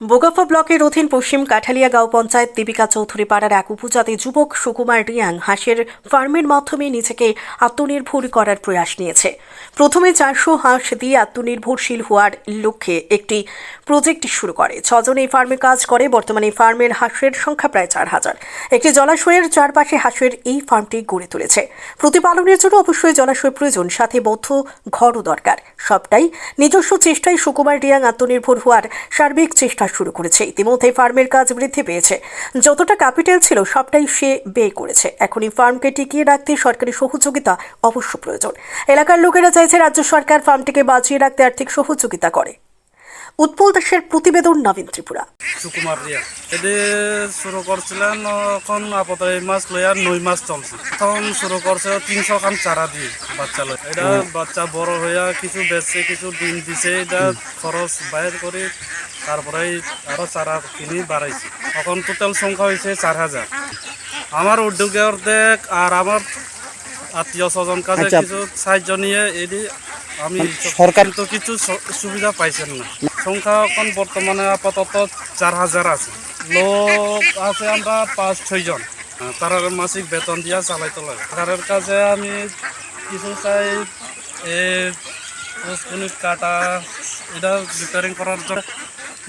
বোগাফা ব্লকের অধীন পশ্চিম কাঠালিয়া গাঁও পঞ্চায়েত দেবিকা চৌধুরী পাড়ার এক উপজাতি যুবক সুকুমার রিয়াং হাঁসের ফার্মের মাধ্যমে নিজেকে আত্মনির্ভর করার প্রয়াস নিয়েছে। প্রথমে চারশো হাঁস দিয়ে আত্মনির্ভরশীল হওয়ার লক্ষ্যে একটি প্রজেক্ট শুরু করে। ছজন এই ফার্মে কাজ করে, বর্তমানে ফার্মের হাঁসের সংখ্যা প্রায় চার হাজার। একটি জলাশয়ের চারপাশে হাঁসের এই ফার্মটি গড়ে তুলেছে। প্রতিপালনের জন্য অবশ্যই জলাশয় প্রয়োজন, সাথে বদ্ধ ঘরও দরকার। সবটাই নিজস্ব চেষ্টায় সুকুমার রিয়াং আত্মনির্ভর হওয়ার সার্বিক চেষ্টা শুরু করেছে। ইতিমধ্যে ফার্মের কাজ বৃদ্ধি পেয়েছে। যতটা ক্যাপিটাল ছিল সবটাই সে ব্যয় করেছে। এখন এই ফার্মকে টিকিয়ে রাখতে সরকারি সহযোগিতা অবশ্য প্রয়োজন। এলাকার লোকেরা চাইছে রাজ্য সরকার ফার্মটিকে বাঁচিয়ে রাখতে আর্থিক সহযোগিতা করে। উৎপল দাসের প্রতিবেদন নবীন ত্রিপুরা। সুকুমার রিয়া। এটি শুরু করছিলেন এখন আপাতত এই মাস লইয়া নয় মাস চলছে। শুরু করছে তিনশো খান চারা দিয়ে বাচ্চা লই এটা বাচ্চা বড় হইয়া কিছু বেচছে কিছু ডিম দিছে এটা খরচ বাইর করে তারপরে আরও চারা কিনি বাড়াইছে। এখন টোটাল সংখ্যা হয়েছে চার হাজার। আমার উদ্যোগে অর্ধেক আর আমার আত্মীয় স্বজন কাছে আচ্ছা। কিছু সাহায্য নিয়ে এটি আমি সরকার তো কিছু সুবিধা পাইছেন না। সংখ্যা এখন বর্তমানে আপাতত চার হাজার আছে। লোক আছে আমরা পাঁচ ছয়জন তার মাসিক বেতন দিয়া চালাইতে লাগে। সরকারের কাছে আমি কিছু চাই কাটা এটা রিপেয়ারিং করার জন্য।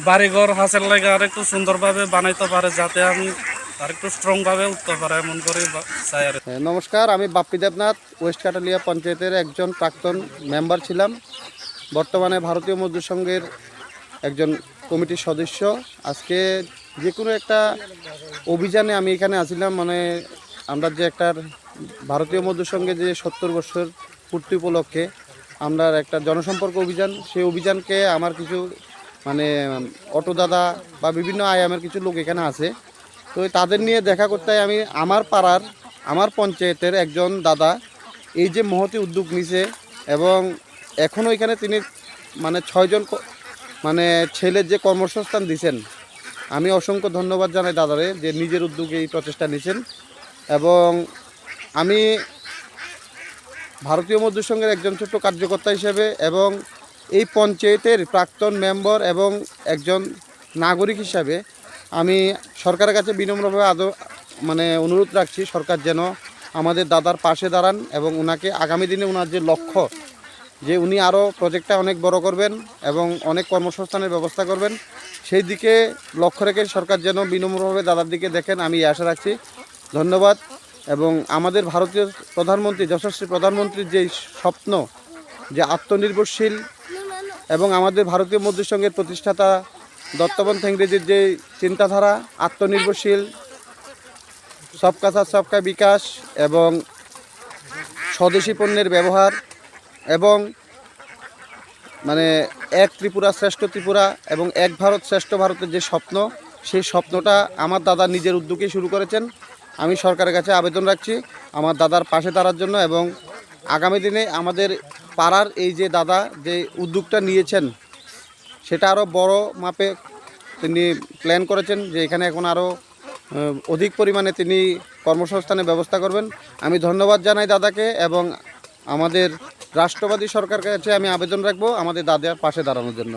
বাড়িঘর হাসের লাগে আর একটু সুন্দরভাবে বানাইতে পারে যাতে আমি আর একটু স্ট্রংভাবে উঠতে পারে এমন করে চাই আর হ্যাঁ, নমস্কার আমি বাপ্পি দেবনাথ ওয়েস্ট কাটালিয়া পঞ্চায়েতের একজন প্রাক্তন মেম্বার ছিলাম। বর্তমানে ভারতীয় মজদুর সংঘের একজন কমিটির সদস্য। আজকে যে কোনো একটা অভিযানে আমি এখানে আসছিলাম মানে আমরা যে একটা ভারতীয় মজদুর সংঘে যে সত্তর বছর পূর্তি উপলক্ষে আমরা একটা জনসম্পর্ক অভিযান, সেই অভিযানকে আমার কিছু মানে অটো দাদা বা বিভিন্ন আয়ামের কিছু লোক এখানে আছে। তো তাদের নিয়ে দেখা করতে আমি আমার পাড়ার, আমার পঞ্চায়েতের একজন দাদা এই যে মহতি উদ্যোগ নিছে এবং এখনও এখানে তিনি মানে ছয়জন মানে ছেলের যে কর্মসংস্থান দিছেন, আমি অসংখ্য ধন্যবাদ জানাই দাদারে যে নিজের উদ্যোগে এই প্রচেষ্টা নিছেন। এবং আমি ভারতীয় মজদুর সংঘের একজন ছোট্ট কার্যকর্তা হিসেবে এবং এই পঞ্চায়েতের প্রাক্তন মেম্বার এবং একজন নাগরিক হিসাবে আমি সরকারের কাছে বিনম্রভাবে আদৌ মানে অনুরোধ রাখছি, সরকার যেন আমাদের দাদার পাশে দাঁড়ান এবং ওনাকে আগামী দিনে ওনার যে লক্ষ্য যে উনি আরও প্রজেক্টটা অনেক বড় করবেন এবং অনেক কর্মসংস্থানের ব্যবস্থা করবেন, সেই দিকে লক্ষ্য রেখে সরকার যেন বিনম্রভাবে দাদার দিকে দেখেন, আমি আশা রাখছি। ধন্যবাদ। এবং আমাদের ভারতীয় প্রধানমন্ত্রী, যশস্বী প্রধানমন্ত্রীর যে স্বপ্ন, যে আত্মনির্ভরশীল এবং আমাদের ভারতীয় মধ্যসংঘের প্রতিষ্ঠাতা দত্তবন থেংরেজির যে চিন্তাধারা, আত্মনির্ভরশীল সবকা সাথ সবকা বিকাশ এবং স্বদেশি পণ্যের ব্যবহার এবং মানে এক ত্রিপুরা শ্রেষ্ঠ ত্রিপুরা এবং এক ভারত শ্রেষ্ঠ ভারতের যে স্বপ্ন, সেই স্বপ্নটা আমার দাদা নিজের উদ্যোগে শুরু করেছেন। আমি সরকারের কাছে আবেদন রাখছি আমার দাদার পাশে দাঁড়ার জন্য এবং আগামী দিনে আমাদের পাড়ার এই যে দাদা যে উদ্যোগটা নিয়েছেন, সেটা আরও বড় মাপে তিনি প্ল্যান করেছেন যে এখানে এখন আরও অধিক পরিমাণে তিনি কর্মসংস্থানের ব্যবস্থা করবেন। আমি ধন্যবাদ জানাই দাদাকে এবং আমাদের রাষ্ট্রবাদী সরকার কাছে আমি আবেদন রাখব আমাদের দাদার পাশে দাঁড়ানোর জন্য।